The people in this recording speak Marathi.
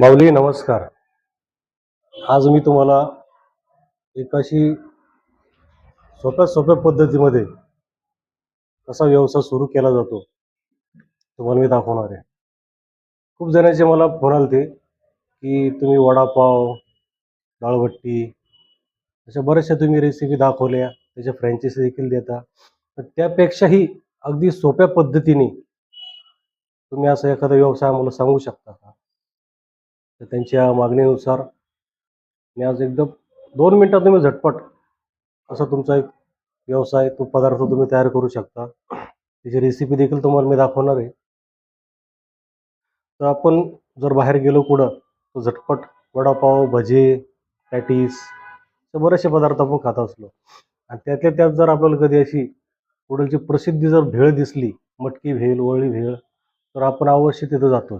माऊली नमस्कार. आज मी तुम्हाला एक अशी सोप्या सोप्या पद्धतीमध्ये कसा व्यवसाय सुरू केला जातो तुम्हाला मी दाखवणार आहे. खूप जणांचे मला फोन आलते की तुम्ही वडापाव डाळबट्टी अशा बऱ्याचशा तुम्ही रेसिपी दाखवल्या त्याच्या फ्रँचायसी देखील देता. तर त्यापेक्षाही अगदी सोप्या पद्धतीने तुम्ही असा एखादा व्यवसाय आम्हाला सांगू शकता का? तर त्यांच्या मागणीनुसार मी आज एकदम दोन मिनटात तुम्ही झटपट असा तुमचा एक व्यवसाय तो पदार्थ तुम्ही तयार करू शकता. त्याची रेसिपी देखील तुम्हाला मी दाखवणार आहे. तर आपण जर बाहेर गेलो कुठं तर झटपट वडापाव भजे पॅटीस तर बरेचसे पदार्थ आपण खात असलो. आणि त्यातल्या त्यात जर आपल्याला कधी अशी कुडलची प्रसिद्धी जर भेळ दिसली मटकी भेळ वळी भेळ तर आपण अवश्य तिथं जातो.